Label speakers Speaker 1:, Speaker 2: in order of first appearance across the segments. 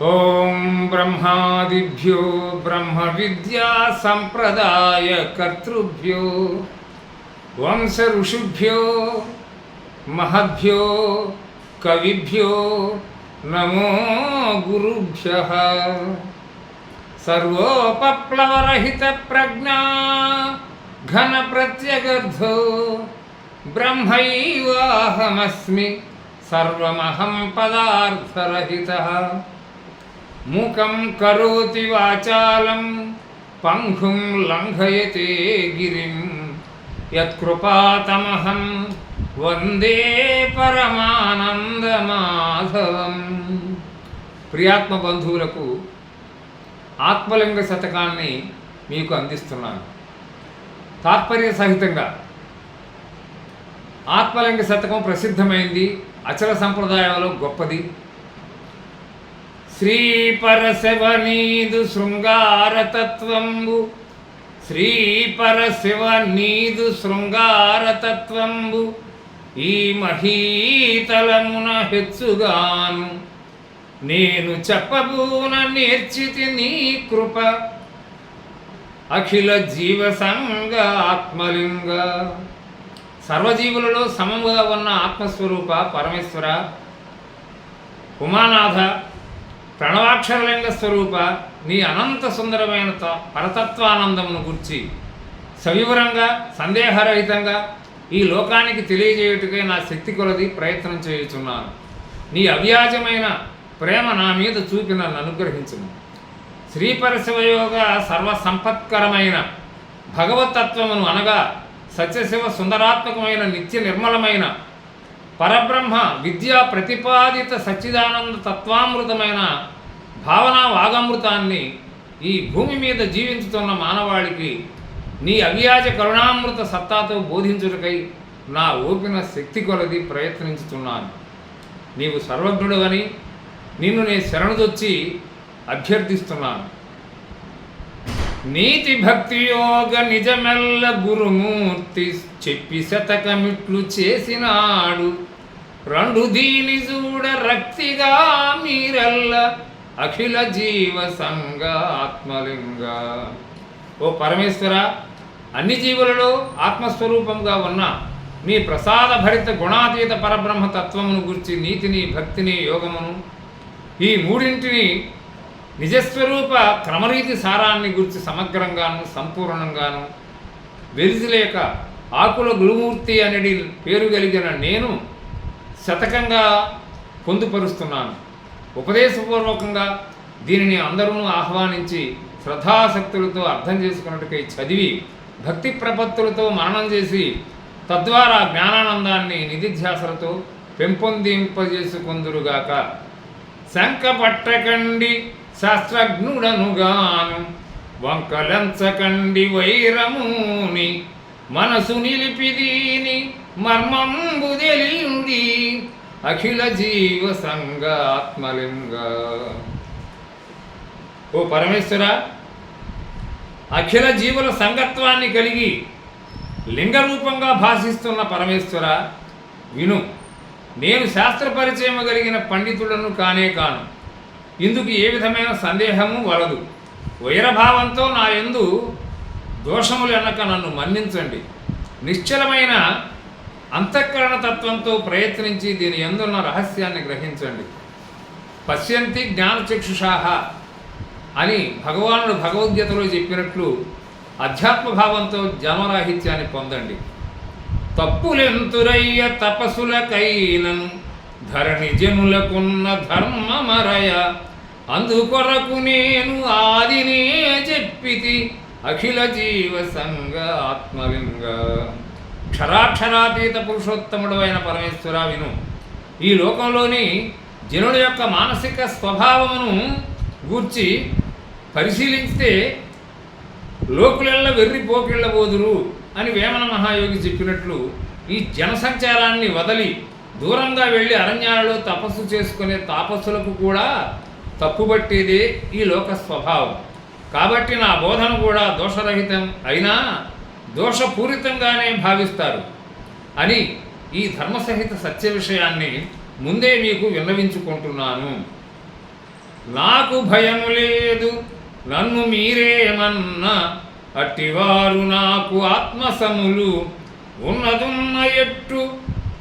Speaker 1: ॐ ब्रह्मादिभ्यो वंश ऋषिभ्यो महद्भ्यो कविभ्यो नमो गुरुभ्यः। सर्वोपप्लवरहितप्रज्ञा घनप्रत्यगर्धो ब्रह्मैवाहमस्मि सर्वमहं पदार्थरहितः। ముఖం కరోతి వాచాలం పంఘుం లంఘయతే గిరిం. యత్కృపాతమహం వందే పరమానందమాధవం. ప్రియాత్మ బంధువులకు ఆత్మలింగ శతకాన్ని మీకు అందిస్తున్నాను. తాత్పర్య సహితంగా ఆత్మలింగ శతకం ప్రసిద్ధమైంది అచల సంప్రదాయంలో గొప్పది. శ్రీపరశివనీదు శృంగారతత్వంబు. శ్రీపరశివనీదు శృంగారతత్వంబు. ఈ మహీతలమున హెచ్చుగాను. నేను చెప్పబూన నేర్చితి నీ కృప. అఖిల జీవ సంగ ఆత్మలింగ. సర్వజీవులలో సమముగా ఉన్న ఆత్మస్వరూప పరమేశ్వర. ఉమానాథ ప్రణవాక్షరలింగ స్వరూప నీ అనంత సుందరమైన పరతత్వానందమును గుర్చి సవివరంగా సందేహరహితంగా ఈ లోకానికి తెలియజేయుటకై నా శక్తి కొలది ప్రయత్నం చేయుచున్నాను. నీ అవ్యాజమైన ప్రేమ నా మీద చూపి నన్ను అనుగ్రహించుము. శ్రీపరశివయోగ సర్వసంపత్కరమైన భగవతత్వమును అనగా సత్యశివ సుందరాత్మకమైన నిత్య నిర్మలమైన పరబ్రహ్మ విద్యా ప్రతిపాదిత సచ్చిదానంద తత్వామృతమైన భావనా వాగమృతాన్ని ఈ భూమి మీద జీవించుతున్న మానవాళికి నీ అవ్యాజ కరుణామృత సత్తాతో బోధించుటకై నా ఓపిన శక్తి కొలది ప్రయత్నించుతున్నాను. నీవు సర్వజ్ఞుడవని నిన్ను నేను శరణుదొచ్చి అభ్యర్థిస్తున్నాను. నీతి భక్తి యోగ నిజమెల్ల గురుమూర్తి చెప్పి శతకమిట్లు చేసినాడు. రెండు దీని చూడ రక్తిగా మీరల్ల అఖిల జీవ సంగ ఆత్మలింగ. ఓ పరమేశ్వర అన్ని జీవులలో ఆత్మస్వరూపంగా ఉన్న మీ ప్రసాద భరిత గుణాతీత పరబ్రహ్మ తత్వమును గురించి నీతిని భక్తిని యోగమును ఈ మూడింటిని నిజస్వరూప క్రమరీతి సారాన్ని గురించి సమగ్రంగాను సంపూర్ణంగాను వెలిసిలేక ఆకుల గురుమూర్తి అనేది పేరు కలిగిన నేను శతకంగా పొందుపరుస్తున్నాను. ఉపదేశపూర్వకంగా దీనిని అందరూ ఆహ్వానించి శ్రద్ధాశక్తులతో అర్థం చేసుకున్నట్టుకై చదివి భక్తి ప్రపత్తులతో మననం చేసి తద్వారా జ్ఞానానందాన్ని నిధిధ్యాసలతో పెంపొందింపజేసుకుందురుగాక. శంఖపట్టకండి శాస్త్రజ్ఞుడనుగాను వంకలంచకండి వైరముని మనసు నిలిపిదీని మర్మంబు తెలియుండి అఖిల జీవ సంగ ఆత్మలింగ ఓ పరమేశ్వర అఖిల జీవుల సంగత్వాన్ని కలిగి లింగ రూపంగా భాషిస్తున్న పరమేశ్వర విను నేను శాస్త్ర పరిచయం కలిగిన పండితులను కానే కాను. ఇందుకు ఏ విధమైన సందేహము వలదు. వైరభావంతో నా యందు దోషములు ఎనక నన్ను మన్నించండి. నిశ్చలమైన అంతఃకరణ తత్వంతో ప్రయత్నించి దీని ఎందున్న రహస్యాన్ని గ్రహించండి. పశ్యంతి జ్ఞానచక్షుషాహ అని భగవానుడు భగవద్గీతలో చెప్పినట్లు అధ్యాత్మ భావంతో జన్మరాహిత్యాన్ని పొందండి. తప్పులెంతురయ్య తపసులకైనను ధరణి జనులకున్న ధర్మమరయ అందుకొరకు నేను ఆదినే చెప్పితి అఖిల జీవ సంగ ఆత్మలింగ క్షరాక్షరాతీత పురుషోత్తముడు అయిన పరమేశ్వర విను. ఈ లోకంలోని జనుల యొక్క మానసిక స్వభావమును గూర్చి పరిశీలిస్తే లోకులెల్ల వెర్రి పోకిళ్ళ బోదురు అని వేమన మహాయోగి చెప్పినట్లు ఈ జనసంచారాన్ని వదలి దూరంగా వెళ్ళి అరణ్యాలలో తపస్సు చేసుకునే తాపస్సులకు కూడా తప్పుబట్టేదే ఈ లోక స్వభావం. కాబట్టి నా బోధన కూడా దోషరహితం. అయినా దోషపూరితంగానే భావిస్తారు అని ఈ ధర్మసహిత సత్య విషయాన్ని ముందే మీకు విన్నవించుకుంటున్నాను. నాకు భయము లేదు నన్ను మీరేమన్న అట్టివారు నాకు ఆత్మసములు ఉన్నదున్న ఎట్టు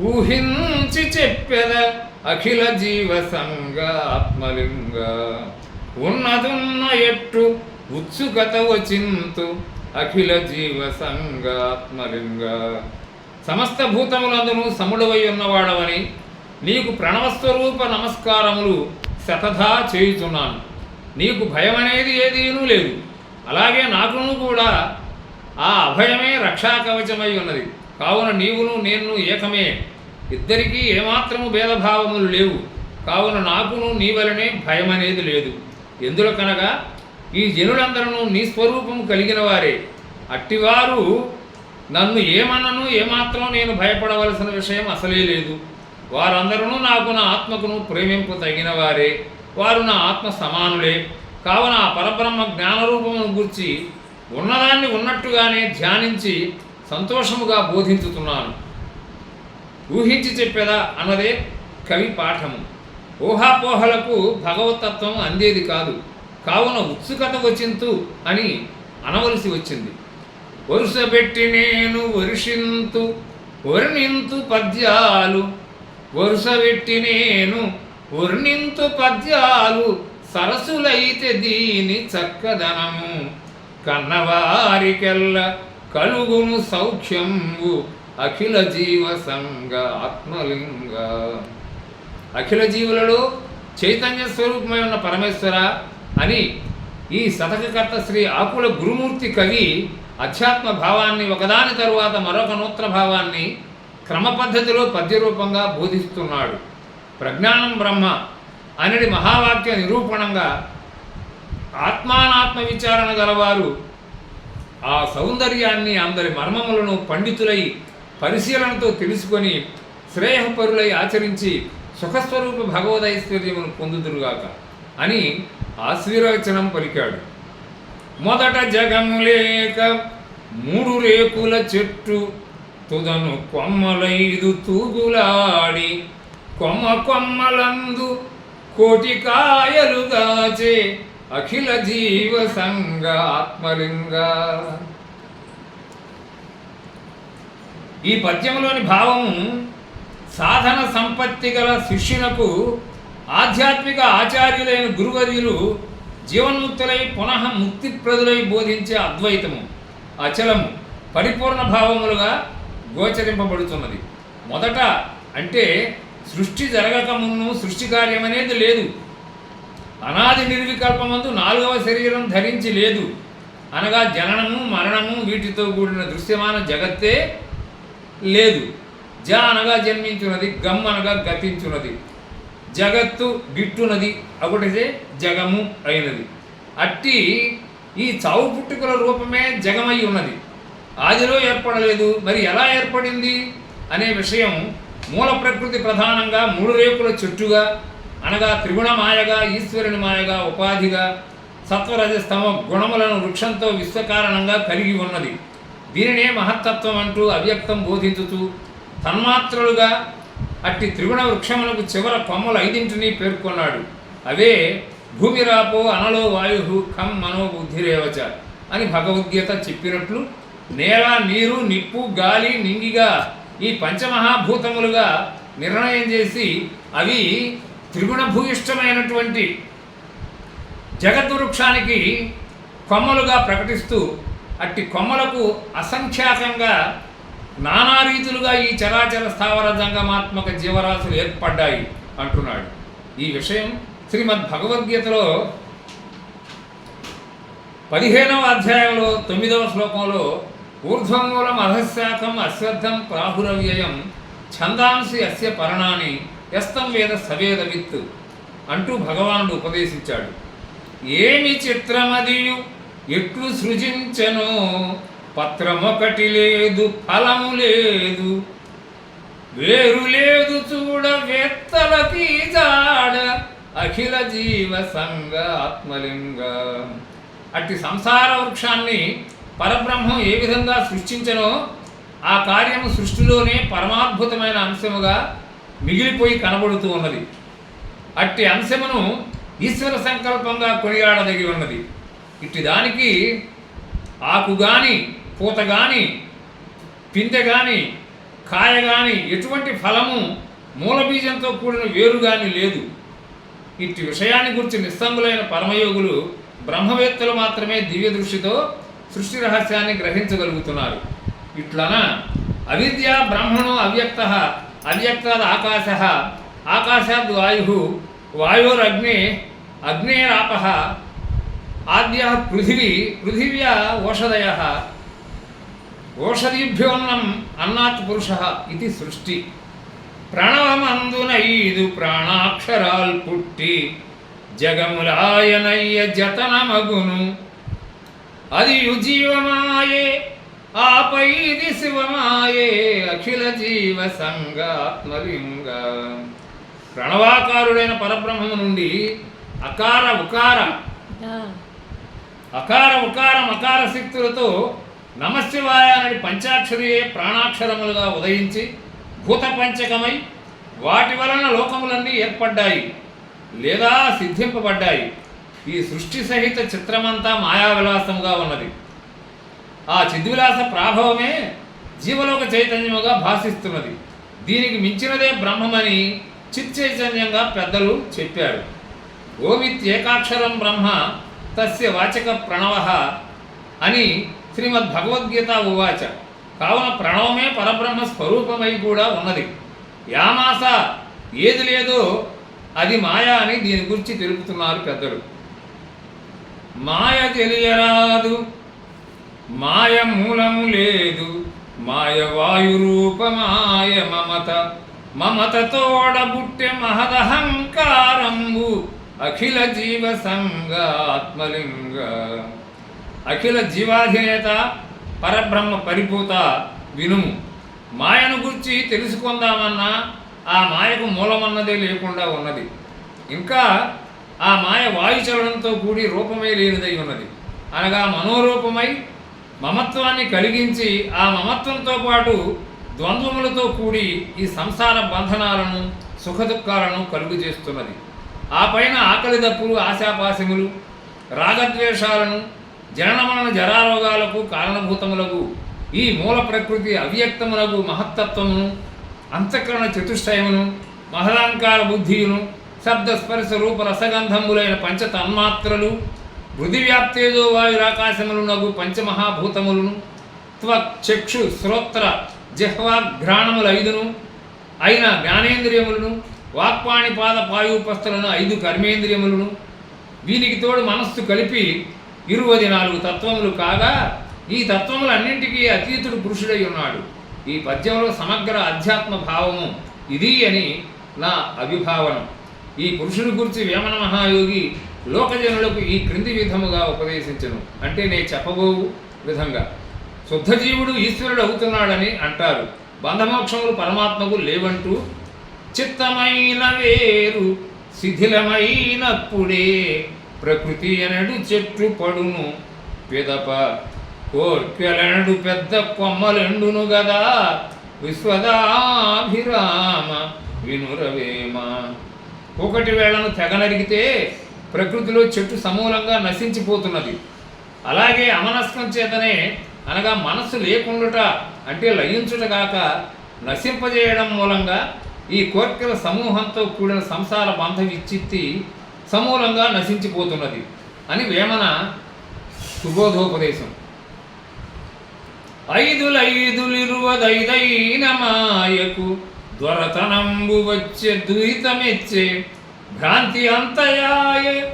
Speaker 1: ఊహించి చెప్పెద అఖిల జీవ సంగ ఆత్మలింగ. ఉన్నదున్న ఎట్టు ఉత్సుకత వచింతు అఖిల జీవ సంగాత్మలింగ సమస్త భూతములందును సముడవై ఉన్నవాడవని నీకు ప్రణవస్వరూప నమస్కారములు శతధా చేయుచున్నాను. నీకు భయం అనేది ఏదీనూ లేదు. అలాగే నాకును కూడా ఆ అభయమే రక్షాకవచమై ఉన్నది. కావున నీవును నేను ఏకమే. ఇద్దరికీ ఏమాత్రము భేదభావములు లేవు. కావున నాకును నీ వలనే భయం అనేది లేదు. ఎందులో కనగా ఈ జనులందరూ నీ స్వరూపము కలిగిన వారే. అట్టివారు నన్ను ఏమన్నను ఏమాత్రం నేను భయపడవలసిన విషయం అసలే లేదు. వారందరూ నాకు నా ఆత్మకును ప్రేమింపు తగిన వారే. వారు నా ఆత్మ సమానులే. కావున ఆ పరబ్రహ్మ జ్ఞానరూపమును గూర్చి ఉన్నదాన్ని ఉన్నట్టుగానే ధ్యానించి సంతోషముగా బోధించుతున్నాను. ఊహించి చెప్పేదా అన్నదే కవి పాఠము ఊహాపోహలకు భగవతత్వం అందేది కాదు. కావున ఉత్సుకత వచ్చింతు అని అనవలసి వచ్చింది. వరుసబెట్టి నేను వరుషింతు వర్ణింతు పద్యాలు. వరుసబెట్టి నేను వర్ణింతు పద్యాలు సరసులైతే దీని చక్కదనము. కన్నవారికెల్ల కలుగును సౌఖ్యంబు అఖిల జీవ సంగ ఆత్మలింగ. అఖిల జీవులలో చైతన్య స్వరూపమై ఉన్న పరమేశ్వర అని ఈ శతకకర్త శ్రీ ఆకుల గురుమూర్తి కవి అధ్యాత్మ భావాన్ని ఒకదాని తరువాత మరొక నూత్ర భావాన్ని క్రమ పద్ధతిలో పద్యరూపంగా బోధిస్తున్నాడు. ప్రజ్ఞానం బ్రహ్మ అనేది మహావాక్య నిరూపణంగా ఆత్మానాత్మ విచారణ గలవారు ఆ సౌందర్యాన్ని అందరి మర్మములను పండితులై పరిశీలనతో తెలుసుకొని శ్రేయపరులై ఆచరించి సుఖస్వరూప భగవదైశ్వర్యమును పొందుదురుగాక అని ఆశీర్వచనం పలికాడు. మొదట జగము లేక మూడు రేకుల చెట్టు తుదను కొమ్మలైదు తూగులాడి కొమ్మ కొమ్మలందు కోటి కాయలుగాచే అఖిల జీవ సంగ ఆత్మలింగ. ఈ పద్యంలోని భావము సాధన సంపత్తి గల శిష్యునకు ఆధ్యాత్మిక ఆచార్యులైన గురువర్యులు జీవన్ముక్తులై పునః ముక్తిప్రదులై బోధించే అద్వైతము అచలము పరిపూర్ణ భావములుగా గోచరింపబడుతున్నది మొదట అంటే సృష్టి జరగకమును సృష్టి కార్యమనేది లేదు. అనాది నిర్వికల్పమందు నాలుగవ శరీరం ధరించి లేదు. అనగా జననము మరణము వీటితో కూడిన దృశ్యమాన జగత్తే లేదు. జ అనగా జన్మించున్నది గమ్ అనగా గతించున్నది. జగత్తు గిట్టునది. ఒకటిదే జగము అయినది. అట్టి ఈ చావు పుట్టుకల రూపమే జగమై ఉన్నది. ఆదిలో ఏర్పడలేదు. మరి ఎలా ఏర్పడింది? అనే విషయం మూల ప్రకృతి ప్రధానంగా మూడు రేపుల చెట్టుగా అనగా త్రిగుణ మాయగా ఈశ్వరుని మాయగా ఉపాధిగా సత్వరజస్తమ గుణములను వృక్షంతో విశ్వకారణంగా కలిగి ఉన్నది. దీనినే మహత్తత్వం అంటూ అవ్యక్తం బోధించుతూ తన్మాత్రలుగా అట్టి త్రిగుణ వృక్షములకు చివర కొమ్మలు ఐదింటిని పేర్కొన్నాడు. అవే భూమిరాపో అనలో వాయు ఖం మనోబుద్ధిరేవచ అని భగవద్గీత చెప్పినట్లు నేల నీరు నిప్పు గాలి నింగిగా ఈ పంచమహాభూతములుగా నిర్ణయం చేసి అవి త్రిగుణ భూయిష్టమైనటువంటి జగద్వృక్షానికి కొమ్మలుగా ప్రకటిస్తూ అట్టి కొమ్మలకు అసంఖ్యాకంగా నానా రీతులుగా ఈ చరాచర స్థావర జంగమాత్మక జీవరాశులు ఏర్పడ్డాయి అంటున్నాడు. ఈ విషయం శ్రీమద్ భగవద్గీతలో పదిహేనవ అధ్యాయంలో తొమ్మిదవ శ్లోకంలో ఊర్ధ్వమూలం అధశాఖం అశ్వద్ధం ప్రాహురవ్యయం ఛందాంసి అస్య పరణాన్ని ఎస్తం వేద సవేదవిత్ అంటూ భగవానుడు ఉపదేశించాడు. ఏమి చిత్రమదియు? ఎట్లు సృజించను? పత్రమొకటి లేదు ఫలము లేదు. వేరు లేదు చూడ వేత్తలకి జాడ అఖిల జీవ సంగ ఆత్మలింగ. అట్టి సంసార వృక్షాన్ని పరబ్రహ్మం ఏ విధంగా సృష్టించనో ఆ కార్యము సృష్టిలోనే పరమాద్భుతమైన అంశముగా మిగిలిపోయి కనబడుతూ ఉన్నది. అట్టి అంశమును ఈశ్వర సంకల్పంగా కొనియాడదగి ఉన్నది. ఇట్టి దానికి ఆకుగాని పూత కానీ పిందె కానీ కాయ కానీ ఎటువంటి ఫలము మూలబీజంతో కూడిన వేరు కానీ లేదు. ఇట్టి విషయాన్ని గురించి నిస్సంగులైన పరమయోగులు బ్రహ్మవేత్తలు మాత్రమే దివ్య దృష్టితో సృష్టి రహస్యాన్ని గ్రహించగలుగుతున్నారు. ఇట్లన అవిద్య బ్రహ్మణో అవ్యక్త అవ్యక్తాద్ ఆకాశ ఆకాశాద్ వాయు వాయోరగ్నే అగ్నేరాప ఆద్య పృథివీ పృథివ్యా ఓషధయ ఓషధిభ్యోన్నం అన్నాత్ పురుష ఇది సృష్టి. ప్రణవమందున ఐదు ప్రాణాక్షరాల్ పుట్టి జగములాయనయ్య జతనమగును. అది జీవమాయే ఆపైది శివమాయే అఖిల జీవ సంగాత్మలింగ. ప్రణవాకారుడైన పరబ్రహ్మము నుండి అకార ఉకార అకార ఉకార మకార శక్తులతో నమశివాయ అనే పంచాక్షరియే ప్రాణాక్షరములుగా ఉదయించి భూత పంచకమై వాటి వలన లోకములన్నీ ఏర్పడ్డాయి లేదా సిద్ధింపబడ్డాయి. ఈ సృష్టి సహిత చిత్రమంతా మాయా విలాసముగా ఉన్నది. ఆ చిద్విలాస ప్రాభవమే జీవలోక చైతన్యముగా భాషిస్తున్నది దీనికి మించినదే బ్రహ్మమని చిచ్చైతన్యంగా పెద్దలు చెప్పారు. ఓమిత్యేకాక్షరం బ్రహ్మ తస్య వాచక ప్రణవ అని శ్రీమద్ భగవద్గీత ఉవాచ. కావున ప్రణవమే పరబ్రహ్మ స్వరూపమై కూడా ఉన్నది. యామాస ఏది లేదో అది మాయ అని దీని గురించి తెలుపుతున్నారు పెద్దలు. మాయ తెలియరాదు మాయ మూలము లేదు మాయ వాయు రూపమాయ మమత మమత తోడబుట్టె మహదహంకారంబు అఖిల జీవ సంగ ఆత్మలింగ. అఖిల జీవాధినేత పరబ్రహ్మ పరిపూత వినుము. మాయను గురించి తెలుసుకుందామన్నా ఆ మాయకు మూలమన్నదే లేకుండా ఉన్నది. ఇంకా ఆ మాయ వాయుచలనంతో కూడి రూపమే లేనిదై ఉన్నది. అనగా మనోరూపమై మమత్వాన్ని కలిగించి ఆ మమత్వంతో పాటు ద్వంద్వములతో కూడి ఈ సంసార బంధనాలను సుఖదుఖాలను కలుగు చేస్తున్నది ఆ పైన ఆకలి దప్పులు ఆశాపాశములు రాగద్వేషాలను జననమరణ జరారోగాలకు కారణభూతములకు ఈ మూల ప్రకృతి అవ్యక్తములకు మహత్తత్వమును అంతఃకరణ చతుష్టయమును మహదాంకార బుద్ధియును శబ్దస్పర్శ రూప రసగంధములైన పంచ తన్మాత్రలు పృథివ్యాప్తేజో వాయురాకాశములునగు పంచమహాభూతములను త్వక్ చక్షు శ్రోత్ర జిహ్వాఘ్రాణములు ఐదును అయిన జ్ఞానేంద్రియములను వాక్పాణిపాద పాద ఐదు కర్మేంద్రియములను వీనికి తోడు మనస్సు కలిపి ఇరువది నాలుగు తత్వములు కాగా ఈ తత్వములన్నింటికీ అతీతుడు పురుషుడై ఉన్నాడు. ఈ పద్యంలో సమగ్ర అధ్యాత్మ భావము ఇది అని నా అభిభావనం. ఈ పురుషుని గురించి వేమన మహాయోగి లోకజనులకు ఈ క్రింది విధముగా ఉపదేశించను. అంటే నేను చెప్పబోవు విధంగా. శుద్ధజీవుడు ఈశ్వరుడు అవుతున్నాడని అంటారు. బంధమోక్షములు పరమాత్మకు లేవంటూ చిత్తమైన వేరు శిథిలమైనప్పుడే ప్రకృతి అనడు చెట్టు పడును పిదప కోర్కెలనడు పెద్ద కొమ్మలెండును గదా విశ్వదాభిరామ వినురవేమ. ఒకటి వేళను తెగ నరిగితే ప్రకృతిలో చెట్టు సమూలంగా నశించిపోతున్నది. అలాగే అమనస్కం చేతనే అనగా మనస్సు లేకుండుట అంటే లయించుట కాక నశింపజేయడం మూలంగా ఈ కోర్కెల సమూహంతో కూడిన సంసార బంధ విచ్చిత్తి సమూలంగా నశించిపోతున్నది అని వేమన సుబోధోపదేశం. ఐదులైదులిరువదైదైన మాయకు దొరతనంబు వచ్చే ద్వైతమెచ్చే భ్రాంతి అంతయాయే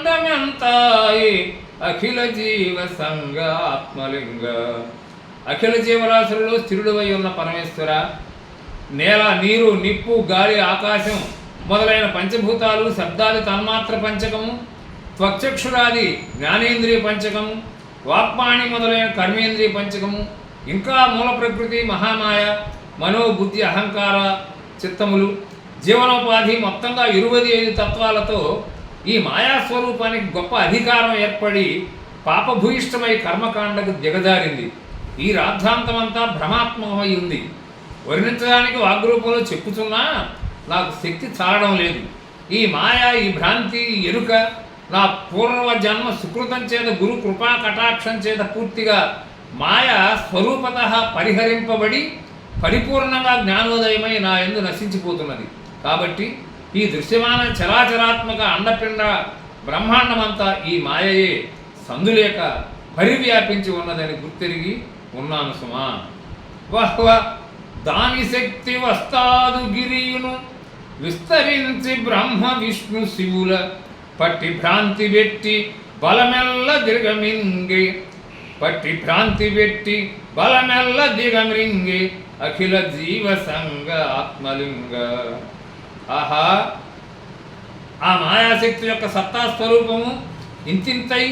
Speaker 1: బ్రహ్మాండమెంతాయే అఖిల జీవ సంగ ఆత్మలింగ అఖిల జీవరాశులలో స్థిరుడువై ఉన్న పరమేశ్వర నేల నీరు నిప్పు గాలి ఆకాశం మొదలైన పంచభూతాలు శబ్దాది తన్మాత్ర పంచకము త్వక్చక్షురాది జ్ఞానేంద్రియ పంచకము వాక్పాణి మొదలైన కర్మేంద్రియ పంచకము ఇంకా మూల ప్రకృతి మహామాయ మనోబుద్ధి అహంకార చిత్తములు జీవనోపాధి మొత్తంగా ఇరువది ఐదు తత్వాలతో ఈ మాయాస్వరూపానికి గొప్ప అధికారం ఏర్పడి పాపభూయిష్టమై కర్మకాండకు దిగజారింది. ఈ రాద్ధాంతమంతా భ్రమాత్మకమై ఉంది. వర్ణించడానికి వాగ్రూపంలో చెప్పుతున్నా నాకు శక్తి చాలడం లేదు. ఈ మాయ ఈ భ్రాంతి ఈ ఎరుక నా పూర్వ జన్మ సుకృతం చేత గురు కృపా కటాక్షం చేత పూర్తిగా మాయ స్వరూపత పరిహరింపబడి పరిపూర్ణంగా జ్ఞానోదయమై నా ఎందు నశించిపోతున్నది. కాబట్టి ఈ దృశ్యమాన చరాచరాత్మక అండపిండ బ్రహ్మాండమంతా ఈ మాయయే సందులేక పరివ్యాపించి ఉన్నదని గుర్తెరిగి ఉన్నాను సుమా. వహ్వ దాని శక్తి వస్తాదు గిరియును. విస్తరించి బ్రహ్మ విష్ణు శివుల పట్టి భ్రాంతి పెట్టి బలమెల్ల దిగమింగి పట్టి భ్రాంతి పెట్టి బలమెల్ల దిగమింగి అఖిల జీవ సంగ ఆత్మలింగ. ఆహా! ఆ మాయాశక్తి యొక్క సత్తా స్వరూపము ఇంతింతై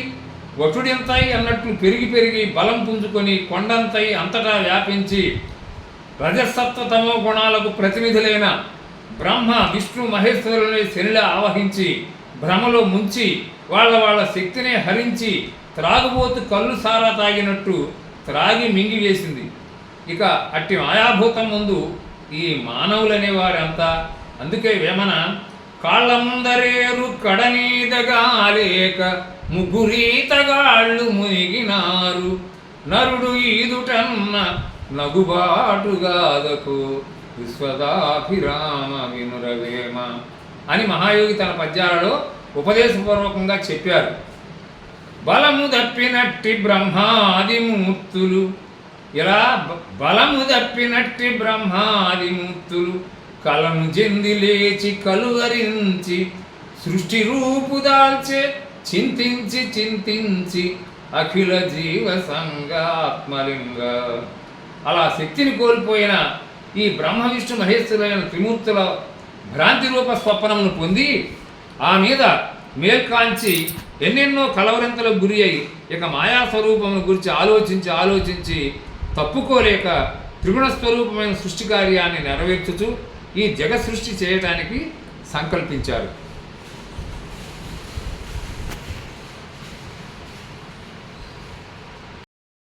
Speaker 1: వటుడింతై అన్నట్లు పెరిగి పెరిగి బలం పుంజుకొని కొండంతై అంతటా వ్యాపించి రజసత్వ తమో గుణాలకు ప్రతినిధులైన బ్రహ్మ విష్ణు మహేశ్వరుని శనిలా ఆవహించి భ్రమలో ముంచి వాళ్ళ వాళ్ళ శక్తిని హరించి త్రాగుబోతు కళ్ళు సారా తాగినట్టు త్రాగి మింగివేసింది ఇక అట్టి మాయాభూతం ముందు ఈ మానవులనే వారంతా. అందుకే వేమన కాళ్ళ ముందరేరు కడనీదగాలేక ముగ్గురీతగాళ్ళు మునిగినారు. నరుడు ఈదుటన్న నగుబాటుగాదకు విశ్వదాభిరామ వినురవేమ అని మహాయోగి తన పద్యాలలో ఉపదేశపూర్వకంగా చెప్పారు. బలము తప్పినట్టి బ్రహ్మాదిమూర్తులు. ఇలా బలము తప్పినట్టి బ్రహ్మాదిమూర్తులు కలము చెంది లేచి కలువరించి సృష్టి రూపు దాల్చే చింతించి చింతించి అఖిల జీవ సంగాత్మలింగ అలా శక్తిని కోల్పోయిన ఈ బ్రహ్మ విష్ణు మహేశ్వరులైన త్రిమూర్తుల భ్రాంతి రూప స్వప్నమును పొంది ఆ మీద మేల్కాంచి ఎన్నెన్నో కలవరింతలకు గురి అయి ఇక మాయా స్వరూపమును గురించి ఆలోచించి ఆలోచించి తప్పుకోలేక త్రిగుణ స్వరూపమైన సృష్టి కార్యాన్ని నెరవేర్చుచు ఈ జగ సృష్టి చేయటానికి సంకల్పించారు.